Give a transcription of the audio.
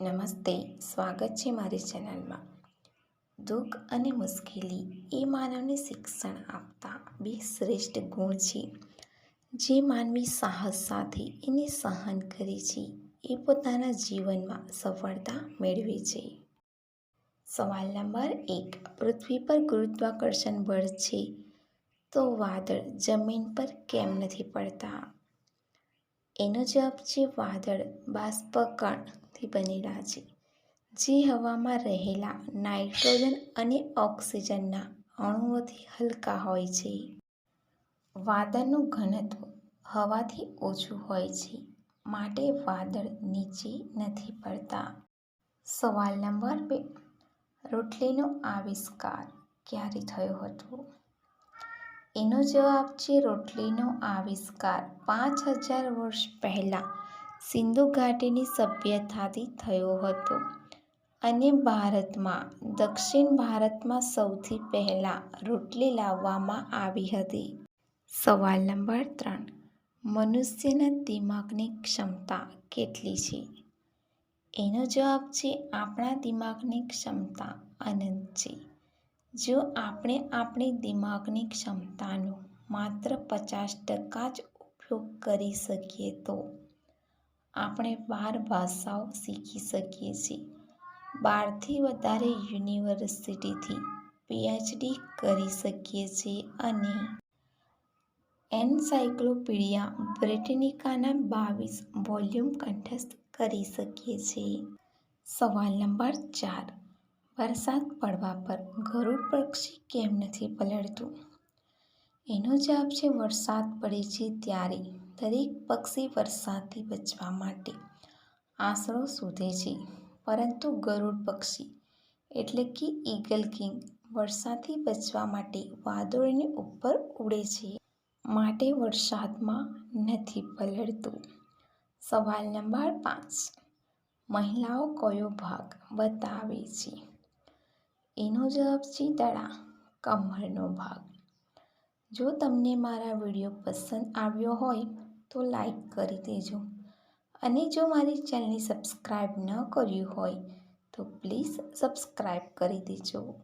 નમસ્તે, સ્વાગત છે મારી ચેનલમાં. દુઃખ અને મુશ્કેલી એ માનવને શિક્ષણ આપતા બે શ્રેષ્ઠ ગુણ છે. જે માનવી સાહસ સાથે એને સહન કરે છે, એ પોતાના જીવનમાં સફળતા મેળવે છે. સવાલ નંબર એક, પૃથ્વી પર ગુરુત્વાકર્ષણ બળ છે? તો વાદળ જમીન પર કેમ નથી પડતા? એનો જવાબ છે વાદળ, બાષ્પકણથી બનેલા છે જે હવામાં રહેલા નાઇટ્રોજન અને ઓક્સિજનના અણુઓથી હલકા હોય છે. વાદળનું ઘનત્વ હવાથી ઓછું હોય છે, માટે વાદળ નીચે નથી પડતા. સવાલ નંબર બે. રોટલીનો આવિષ્કાર ક્યારે થયો હતો? એનો જવાબ છે રોટલીનો આવિષ્કાર. પાંચ હજાર વર્ષ પહેલાં સિંધુ ઘાટીની સભ્યતાથી થયો હતો અને ભારતમાં, દક્ષિણ ભારતમાં સૌથી પહેલાં રોટલી લાવવામાં આવી હતી. સવાલ નંબર ત્રણ. મનુષ્યના દિમાગની ક્ષમતા કેટલી છે? એનો જવાબ છે આપણા દિમાગની ક્ષમતા અનંત છે. જો આપણે આપણી દિમાગની ક્ષમતાનો માત્ર પચાસ ટકા જ ઉપયોગ કરી શકીએ તો આપણે બાર ભાષાઓ શીખી શકીએ છીએ. બારથી વધારે યુનિવર્સિટીથી પીએચડી કરી શકીએ છીએ અને એનસાઇક્લોપીડિયા બ્રિટનિકાના બાવીસ વોલ્યુમ કંઠસ્થ કરી શકીએ છીએ. સવાલ નંબર ચાર. વરસાદ પડવા પર ગરુડ પક્ષી કેમ નથી પલળતું? એનો જવાબ છે, વરસાદ પડે છે ત્યારે દરેક પક્ષી વરસાદથી બચવા માટે આશરો શોધે છે. પરંતુ ગરુડ પક્ષી એટલે કે ઈગલ કિંગ વરસાદથી બચવા માટે વાદળોની ઉપર ઉડે છે માટે વરસાદમાં નથી પલળતું. સવાલ નંબર પાંચ. મહિલાઓ કયો ભાગ બતાવે છે? એનો જવાબ દડા કમરનો ભાગ. જો તમને મારા વીડિયો પસંદ આવ્યો હોય તો લાઈક કરી દેજો. અને જો મારી ચેનલને સબસ્ક્રાઈબ ન કર્યું હોય તો પ્લીઝ સબસ્ક્રાઈબ કરી દેજો.